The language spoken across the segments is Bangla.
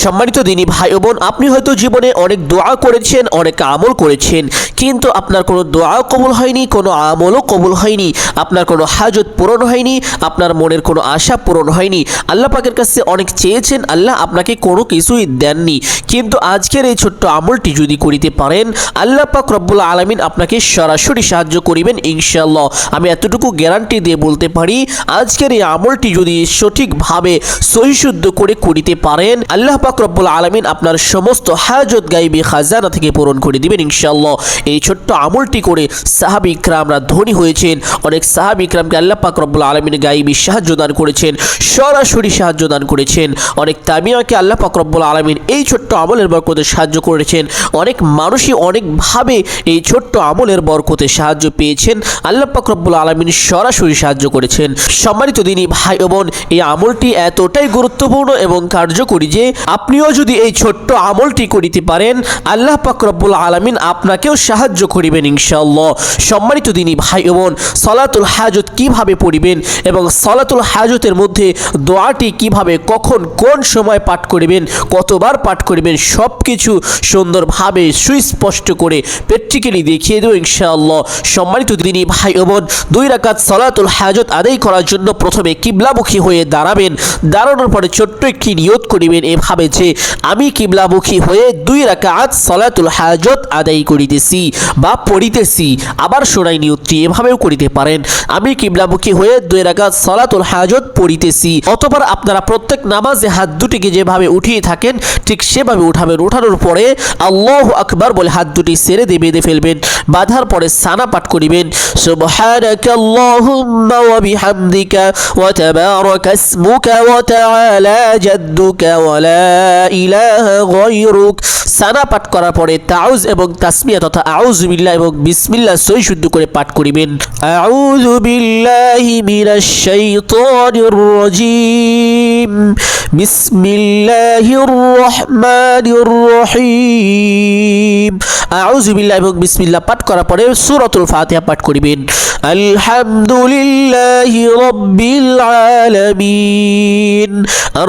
সম্মানিত দিনী ভাই বোন, আপনি হয়তো জীবনে অনেক দোয়া করেছেন, অনেক আমল করেছেন, কিন্তু আপনার কোনো দোয়াও কবুল হয়নি, কোনো আমলও কবুল হয়নি, আপনার কোনো হাজত পূরণ হয়নি, আপনার মনের কোনো আশা পূরণ হয়নি। আল্লাহ পাকের কাছে অনেক চেয়েছেন, আল্লাহ আপনাকে কোনো কিছুই দেননি। কিন্তু আজকের এই ছোট্ট আমলটি যদি করিতে পারেন, আল্লাহ পাক রব্বুল আলমিন আপনাকে সরাসরি সাহায্য করিবেন ইনশাল্লাহ আমি এতটুকু গ্যারান্টি দিয়ে বলতে পারি, আজকের এই আমলটি যদি সঠিকভাবে সহিশুদ্ধ করে করিতে পারেন, আল্লাহ পাক রব্বুল আলমিন আপনার সমস্ত হাজত গাইবি খাজানা থেকে পূরণ করে দিবেন ইনশাল্লাহ এই ছোট্ট আমলটি করে সাহাবি ইকরামরা ধনী হয়েছেন, অনেক সাহাবি ইকরামকে আল্লাহ পাক আলমিন গাইবি সাহায্য দান করেছেন, সরাসরি সাহায্য দান করেছেন। অনেক তামিয়াকে আল্লাহ পাক আলমিন এই ছোট্ট আমলের বরকতে সাহায্য করেছেন। অনেক মানুষই অনেকভাবে এই ছোট্ট আমলের বরকতে সাহায্য পেয়েছেন, আল্লাহ পাক আলমিন সরাসরি সাহায্য করেছেন। সম্মানিত দিনী ভাই বোন, এই আমলটি এতটাই গুরুত্বপূর্ণ এবং কার্যকরী যে আপনিও যদি এই ছোট্ট আমলটি করিতে পারেন, আল্লাহ পাক রব্বুল আলমিন আপনাকেও সাহায্য করিবেন ইনশাআল্লাহ। সম্মানিত দিনী ভাই বোন, সলাতুল হাজত কীভাবে পড়িবেন এবং সলাতুল হাজতের মধ্যে দোয়াটি কীভাবে কখন কোন সময় পাঠ করিবেন, কতবার পাঠ করিবেন সব কিছু সুন্দরভাবে সুস্পষ্ট করে প্র্যাকটিক্যালি দেখিয়ে দেবো ইনশাআল্লাহ। সম্মানিত দিনী ভাই বোন, দুই রাকাত সলাতুল হাজত আদায় করার জন্য প্রথমে কিবলামুখী হয়ে দাঁড়াবেন, দাঁড়ানোর পরে ছোট্ট একটি নিয়ত করিবেন, এভাবে যে আমি কিবলামুখী হয়ে দুই রাকাত সলাতুল হাজত আদায় করিতেছি বা পড়িতেছি, আবার শোনাই নিয়তটি এভাবেও করিতে পারেন, আমি কিবলামুখী হয়ে দুই রাকাত সলাতুল হাজত পড়িতেছি, অতপর আপনারা প্রত্যেক নামাজে হাত দুটিকে যেভাবে উঠিয়ে থাকেন, ঠিক সেভাবে উঠাবেন, উঠানোর পরে আল্লাহ আকবার বলে হাত দুটি সেরে দিয়ে বেঁধে ফেলবেন, বাঁধার পরে সানা পাঠ করিবেন সুবহানাকা আল্লাহুম্মা ওয়া বিহামদিকা ওয়া তাবারাকা ইসমুকা ওয়া তাআলা জাদ্দুকা ওয়া লা ইলাহা পাঠ করার পরে তাউজ এবং তাসমিয়া তথা আউযু বিল্লাহ এবং সই শুদ্ধ করে পাঠ করিবেন। করার পরে সূরাতুল ফাতিহা পাঠ করিবেন। আলহামদুলিল্লাহি রাব্বিল আলামিন। আর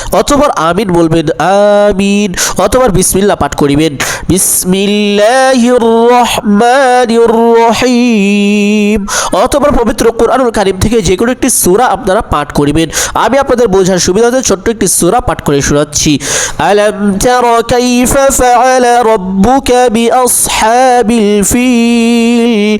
অথবা আমিন বলবেন, আমিন। অথবা বিসমিল্লা পাঠ করিবেন। রহিম অথবা পবিত্র কোরআনুল কারিম থেকে যে কোনো একটি সূরা আপনারা পাঠ করিবেন। আমি আপনাদের বোঝার সুবিধাতে ছোট্ট একটি সূরা পাঠ করে শোনাচ্ছি। আলাম তারা কাইফা ফাআলা রাব্বুকা বিআসহাবিল ফিল।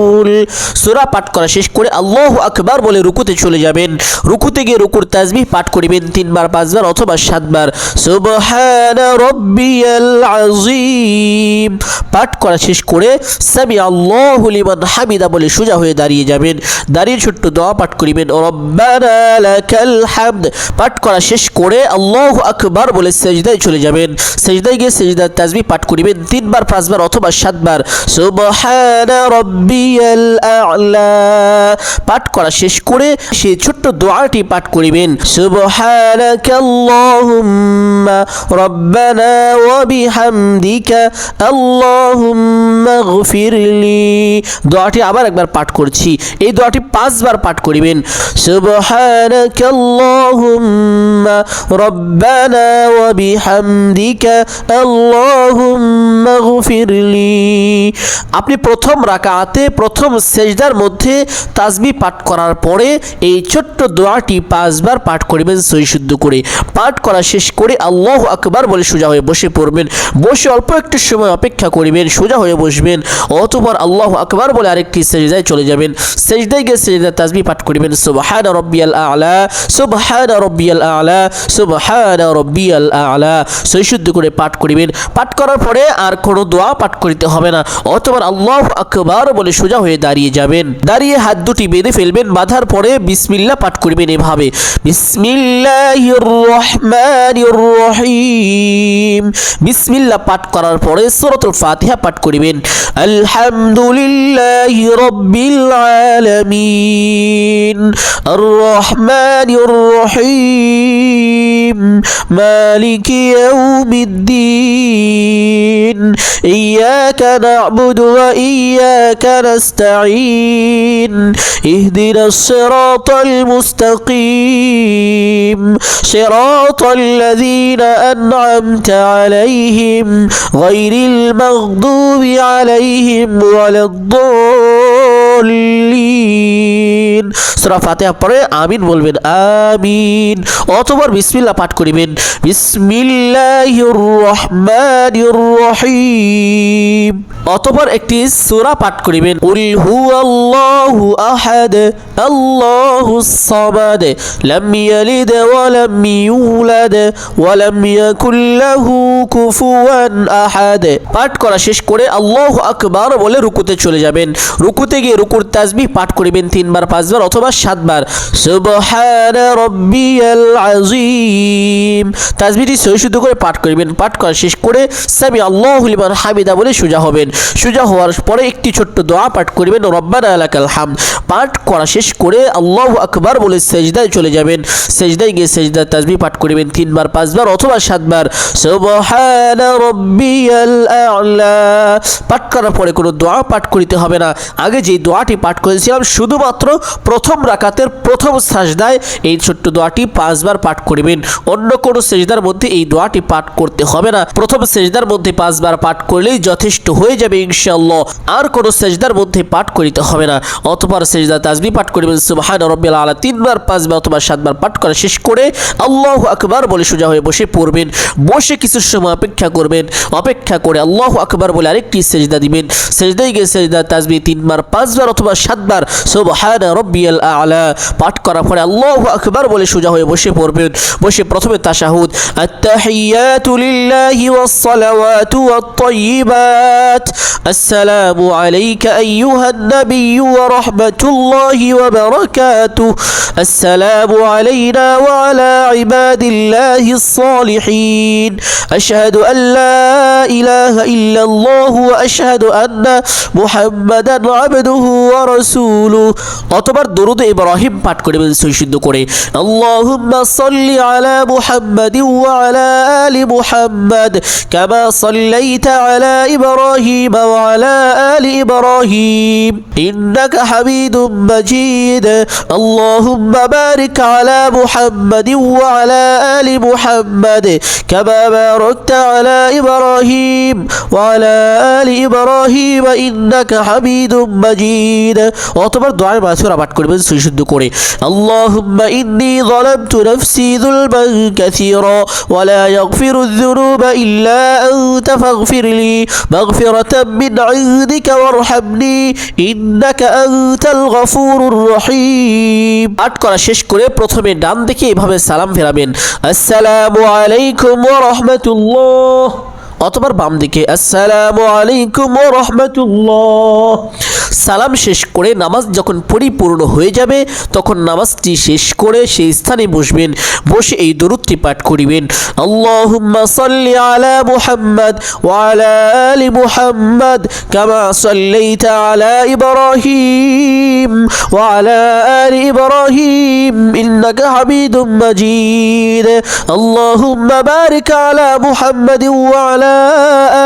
সূরা পাঠ করা শেষ করে আল্লাহু আকবার বলে রুকুতে চলে যাবেন। রুকুতে গিয়ে রুকুর তাসবিহ পাঠ করিবেন তিনবার, পাঁচবার অথবা সাতবার। সুবহানা রব্বিয়াল আযীম। পাঠ করা শেষ করে সামি আল্লাহু লিমান হামিদা বলে সোজা হয়ে দাঁড়িয়ে যাবেন। দাঁড়িয়ে ছোট্ট দোয়া পাঠ করিবেন, রব্বানা লাকাল হামদ। পাঠ করা শেষ করে আল্লাহু আকবার বলে সেজদায় চলে যাবেন। সেজদায় গিয়ে সেজদার তাসবিহ পাঠ করিবেন তিনবার, পাঁচবার অথবা সাতবার। সুবহানা রব্বিয়াল আ'লা। পাঠ করা শেষ করে সেই ছোট্ট দোয়াটি পাঠ করিবেন। সুবহানাকা রব্বানা ওয়া বিহামদিকা আল্লাহুম্মা গফিরলি। দোয়াটি আবার একবার পাঠ করছি। এই দোয়াটি পাঁচবার পাঠ করিবেন। আপনি প্রথম রাকাতে, প্রথম সেজদার মধ্যে তাসবিহ পাঠ করার পরে এই ছোট্ট দোয়াটি পাঁচবার পাঠ করিবেন সই শুদ্ধ করে। পাঠ করা শেষ করে আল্লাহ আকবার বলে সোজা হয়ে বসে পড়বেন। বসে অল্প একটু সময় অপেক্ষা করিবেন, সোজা হয়ে বসবেন। অতপর আল্লাহ আকবার বলে আরেকটি সেজদায় চলে যাবেন। সেজদায় গিয়ে সেজদা তাজবি পাঠ করিবেন, সুবহান রব্বিয়াল আলা, সুবহান রব্বিয়াল আলা, সুবহান রব্বিয়াল আলা সই শুদ্ধ করে পাঠ করিবেন। পাঠ করার পরে আর কোনো দোয়া পাঠ করিতে হবে না। অতবার আল্লাহ আকবার বলে সোজা হয়ে দাঁড়িয়ে যাবেন। দাঁড়িয়ে হাত দুটি বেঁধে ফেলবেন, বাঁধার পরে বিসমিল্লাহ পাঠ করবেন এভাবে। রহিম বিসমিল্লাহ পাঠ করার পরে সূরাতুল ফাতিহা পাঠ করিবেন। আলহামদুলিল্লাহি রাব্বিল আলামিন। আর রহমানির রহিম মালিকি ইয়াউমিদ্দিন। ইয়াকা না'বুদু ওয়া ইয়াকা নাস্তাঈন ইহদিনাস সিরাতাল মুস্তাকিম সিরাতাল লাযীনা আন'আমতা আলাইহিম গায়রিল মাগদুবি আলাইহিম ওয়ালাদ-দাল্লিন সূরা ফাতিহা পড়ে আমিন বলবেন, আমিন। অতবার বিসমিল্লাহ পাঠ করিবেন, বিসমিল্লাহির রহমানির রহিম। অতবার একটি সূরা পাঠ করিবেন। উল হুয়াল্লাহু আহাদ আল্লাহুস সামাদ, লাম ইয়ালিদ ওয়া লাম ইউলাদ, ওয়া লাম ইয়াকুল লাহু কুফুয়ান আহাদ। পাঠ করা শেষ করে আল্লাহু আকবার বলে রুকুতে চলে যাবেন। রুকুতে গিয়ে রুকুর তাসবিহ পাঠ করিবেন তিনবার, পাঁচবার অথবা সাতবার। সুবহান রব্বিয়াল আযীম। তাসবিহটি সহি শুদ্ধ করে পাঠ করিবেন। পাঠ করা শেষ করে সামি আল্লাহু লিমান হামিদা বলে সোজা হবেন। সোজা হওয়ার পরে একটি ছোট্ট দোয়া পাঠ করিবেন, রব্বানা লাকাল হামদ। পাঠ করা শেষ করে আল্লাহু আকবার বলে সেজদায় চলে যাবেন। সেজদায় গিয়ে সেজদার তাসবিহ পাঠ করিবেন তিনবার, পাঁচবার অথবা সাতবার। পাঠ করার পরে কোনো দোয়া পাঠ করিতে হবে না। আগে যে দোয়াটি পাঠ করেছিলাম, শুধুমাত্র প্রথম রাকাতের প্রথম সাজদায় এই ছোট্ট দোয়াটি পাঁচবার পাঠ করিবেন। অন্য কোনো সেজদার মধ্যে এই দোয়াটি পাঠ করতে হবে না। প্রথম সেজদার মধ্যে পাঁচবার পাঠ করলেই যথেষ্ট হয়ে যাবে ইনশাআল্লাহ। আর কোনো সেজদার মধ্যে পাঠ করিতে হবে না। অতপর সেজদা তাজবি পাঠ করিবেন, সুবহান রব্বিল আলা তিনবার, পাঁচবার অথবা সাতবার পাঠ করা শেষ করে আল্লাহ আকবার বলে সোজা হয়ে বসে পড়বেন। বসে কিছু সময় অপেক্ষা করবেন। অপেক্ষা করে আল্লাহ আকবার বলে আরেকটি সেজদা দিবেন। সেজদায় গিয়ে সেজদা, তাজবি তিনবার, পাঁচবার অথবা সাতবার, সুবহান রব্বিয়াল আলা পাঠ করার পরে আল্লাহ আকবার বলে সোজা হয়ে বসে পড়বেন। বসে প্রথমে তাশাহুদ, আত্তাহিয়াতু লিল্লাহি ওয়াস সালাওয়াতু ওয়াত তাইয়িবাত আসসালামু আলাইকা আইয়ুহান নাবিয়্যু ওয়া রাহমাতুল্লাহি ওয়া বারাকাতুহু আসসালামু আলাইনা ওয়া আলা ইবাদিল্লাহিস সালিহিন আশহাদু আন লা ইলাহা ইল্লাল্লাহু ওয়া আশহাদু আন্না মুহাম্মাদান আবদুহু ওয়া রাসূলুহু অতবার দরুদ ইব্রাহিম পাঠ করিবেন সহিশুদ্ধ করে, আল্লাহুম্মা সাল্লি আলা মুহাম্মাদিন ওয়া আলা আলি মুহাম্মাদ কামা সাল্লাইতা আলা ইব্রাহিম ওয়া আলা আলি ইব্রাহিম ইন্নাকা হামিদুম মাজিদ আল্লাহুম্মা বারিক আলা মুহাম্মাদিন ওয়া আলা আলি মুহাম্মাদ কামা বারাকতা আলা ইব্রাহিম ওয়া আলা আলি ইব্রাহিম ইন্নাকা হামিদুম মাজিদ অতবার দোয়ার মাসুরা পাঠ করবেন সুশুদ্ধ করে আল্লাহুম্মা ইন্নী যালামতু নাফসি যুলমান কাসীরা ওয়া লা ইয়াগফিরু الذنوب إلا أنت فاغفر لي مغفرة من عندك وارحمني إنك أنت الغفور الرحيم পাঠ করা শেষ করে প্রথমে ডান দিকে এভাবে সালাম ফেরাবেন আসসালামু আলাইকুম ওয়া রাহমাতুল্লাহ অতবার বাম দিকে আসসালামু আলাইকুম ওয়া রাহমাতুল্লাহ সালাম শেষ করে নামাজ যখন পরিপূর্ণ হয়ে যাবে, তখন নামাজটি শেষ করে সেই স্থানে বসবেন, বসে এই দরুদটি পাঠ করিবেন। আল্লাহুম্মা সাল্লি আলা মুহাম্মদ ওয়া আলা আলি মুহাম্মদ কামা সাল্লাইতা আলা ইব্রাহিম ওয়া আলা আলি ইব্রাহিম ইন্নাকা হামিদুম মাজিদ। আল্লাহুম্মা বারিক আলা মুহাম্মদ ওয়া আলা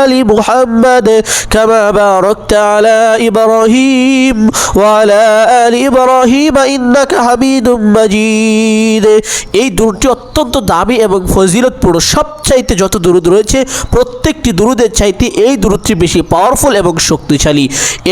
আলি মুহাম্মদ কামা বারাকতা আলা ইব্রাহিম إبراهيم وعلى آل إبراهيم إنك حميد مجيد এই দুরুদটি অত্যন্ত দামি এবং ফজিলতপূর্ণ সবচাইতে যত দুরুদ রয়েছে প্রত্যেকটি দুরুদের চাইতে এই দুরুদটি বেশি পাওয়ারফুল এবং শক্তিশালী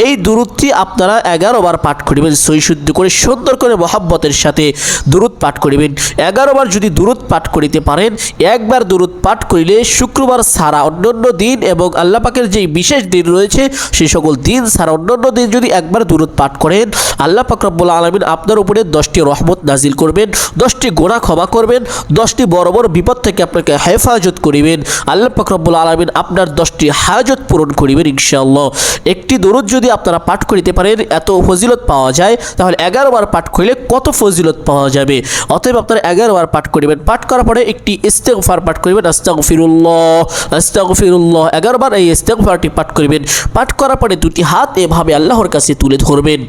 এই দুরুদটি আপনারা এগারো বার পাঠ করিবেন সই শুদ্ধ করে সুন্দর করে মহাব্বতের সাথে দুরুদ পাঠ করিবেন এগারো বার যদি দুরুদ পাঠ করিতে পারেন একবার দুরুদ পাঠ করিলে শুক্রবার ছাড়া অন্যান্য দিন এবং আল্লাহ পাকের যেই বিশেষ দিন রয়েছে, সেই সকল দিন ছাড়া অন্যান্য দিন যদি একবার দূরত পাঠ করেন, আল্লাহ পাক রব্বুল আলমিন আপনার উপরে দশটি রহমত নাজিল করবেন, দশটি গোনা ক্ষমা করবেন, দশটি বড় বড় বিপদ থেকে আপনাকে হেফাজত করিবেন। আল্লাহ পাক রব্বুল আলমিন আপনার দশটি হাজত পূরণ করিবেন ইনশাআল্লাহ। একটি দরুদ যদি আপনারা পাঠ করিতে পারেন, এত ফজিলত পাওয়া যায়, তাহলে এগারো বার পাঠ করিলে কত ফজিলত পাওয়া যাবে? অতএব আপনারা এগারো বার পাঠ করিবেন। পাঠ করার পরে একটি ইস্তেগফার পাঠ করিবেন, আস্তাগফিরুল্লাহ আস্তাগফিরুল্লাহ। এগারো বার এই ইস্তেকফারটি পাঠ করবেন। পাঠ করার পরে দুটি হাত এভাবে আল্লাহর কাছে তুলে ধরবেন।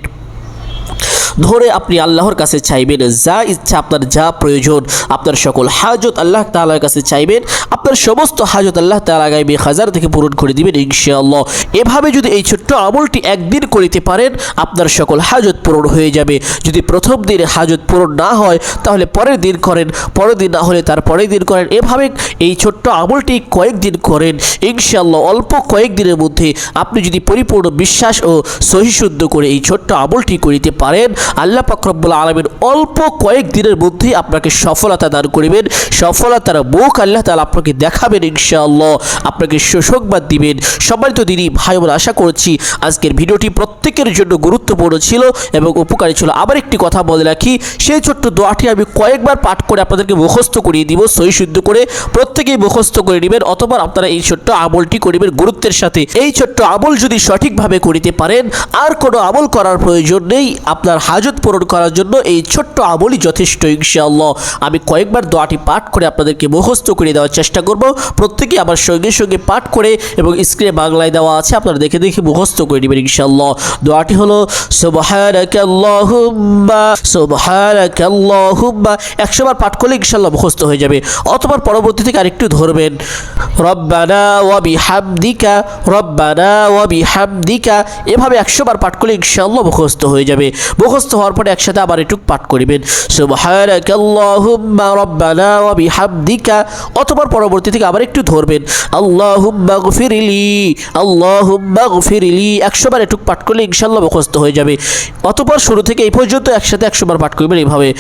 ধরে আপনি আল্লাহর কাছে চাইবেন, যা ইচ্ছা আপনার, যা প্রয়োজন, আপনার সকল হাজত আল্লাহ তাআলার কাছে চাইবেন, আপনার সমস্ত হাজত আল্লাহ তাআলা গাইবে হাজার থেকে পূরণ করে দিবেন ইনশাআল্লাহ। এভাবে যদি এই ছোট্ট আমলটি একদিন করিতে পারেন, আপনার সকল হাজত পূরণ হয়ে যাবে। যদি প্রথম দিনে হাজত পূরণ না হয়, তাহলে পরের দিন করেন, পরের দিন না হলে তার পরের দিন করেন। এভাবে এই ছোট্ট আমলটি কয়েকদিন করেন, ইনশাআল্লাহ অল্প কয়েকদিনের মধ্যে আপনি যদি পরিপূর্ণ বিশ্বাস ও সহিশুদ্ধ করে এই ছোট্ট আমলটি করিতে পারেন আল্লাহ পাকরব্বুল আলমের অল্প কয়েক দিনের মধ্যেই আপনাকে সফলতা দান করিবেন। সফলতার মুখ আল্লাহ তালা আপনাকে দেখাবেন ইনশাআল্লাহ। আপনাকে সুসংবাদ দিবেন। সবাই তো দিদি ভাই বোন আশা করছি আজকের ভিডিওটি প্রত্যেকের জন্য গুরুত্বপূর্ণ ছিল এবং উপকারী ছিল। আবার একটি কথা বলে রাখি, সেই ছোট্ট দোয়াটি আমি কয়েকবার পাঠ করে আপনাদেরকে মুখস্থ করিয়ে দিব সই শুদ্ধ করে। প্রত্যেকেই মুখস্থ করে নেবেন, অথবা আপনারা এই ছোট্ট আমলটি করিবেন গুরুত্বের সাথে। এই ছোট্ট আমল যদি সঠিকভাবে করিতে পারেন, আর কোনো আমল করার প্রয়োজন নেই। আপনার হাজত পূরণ করার জন্য এই ছোট্ট আমলই যথেষ্ট, ইনশাআল্লাহ। আমি কয়েকবার দোয়াটি পাঠ করে আপনাদেরকে মুখস্থ করে দেওয়ার চেষ্টা করব। প্রত্যেকেই আমার সঙ্গে সঙ্গে পাঠ করে এবং স্ক্রিনে বাংলায় দেওয়া আছে, আপনারা দেখে দেখে মুখস্থ করে নেবেন, ইনশাআল্লাহ। দোয়াটি হলো, সুবহানাকাল্লাহুম্মা সুবহানাকাল্লাহুম্মা। একশো বার পাঠ করলে ইনশাআল্লাহ মুখস্থ হয়ে যাবে। অথবা পরবর্তী থেকে আরেকটু ধরবেন, রব্বানা ওয়া বিহামদিকা, রব্বানা ওয়া বিহামদিকা। এভাবে একশো বার পাঠ করলে ইনশাআল্লাহ মুখস্থ হয়ে যাবে। মুখস্থ হওয়ার পরে একসাথে আবার একটু পাঠ করিবেন। অথবা পরবর্তী থেকে আবার একটু ধরবেন। আল্লাহুম্মা গফিরলি আল্লাহুম্মা গফিরলি। একশো বার একটু পাঠ করলে ইনশাল্লাহ মুখস্থ হয়ে যাবে। অতপর শুরু থেকে এই পর্যন্ত একসাথে একশো বার পাঠ করবেন এইভাবে।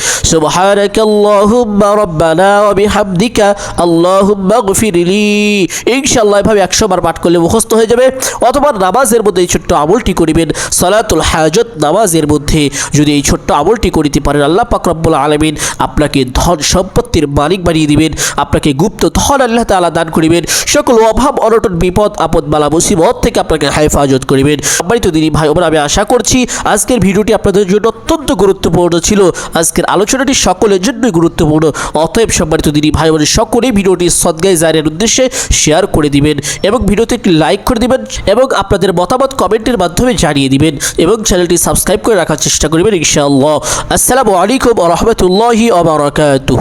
বিহামদিকা, আল্লাহুম্মা গফিরলি। ইনশাআল্লাহ এভাবে একশো বার পাঠ করলে মুখস্থ হয়ে যাবে। অথবা নামাজের মধ্যে এই ছোট্ট আমলটি করিবেন। সালাতুল হাজত নামাজের মধ্যে। যদি এই ছোট্ট আমলটি করিতে পারেন আল্লাহ পাক রব্বুল আলামিন আপনাকে ধন সম্পত্তির মালিক বানিয়ে দিবেন, আপনাকে গুপ্ত ধন আল্লাহ তাআলা দান করিবেন, সকল অভাব, অনটন, বিপদ, আপদ, বালা, মুসিবত থেকে আপনাকে হেফাজত করিবেন। সম্মানিত দিনী ভাই ওরা আমি আশা করছি আজকের ভিডিওটি আপনাদের জন্য অত্যন্ত গুরুত্বপূর্ণ ছিল। আজকের আলোচনাটি সকলের জন্যই গুরুত্বপূর্ণ। অতএব সম্মানিত দিনী ভাই বোনের সকলেই ভিডিওটি সদ্গায় জারের উদ্দেশ্যে শেয়ার করে দিবেন এবং ভিডিওতে একটি লাইক করে দিবেন এবং আপনাদের মতামত কমেন্টের মাধ্যমে জানিয়ে দিবেন এবং চ্যানেলটি সাবস্ক্রাইব করে রাখার চেষ্টা করবেন, ইনশাআল্লাহ। আসসালামু আলাইকুম রহমতুল্লাহি আবরাকাতুহ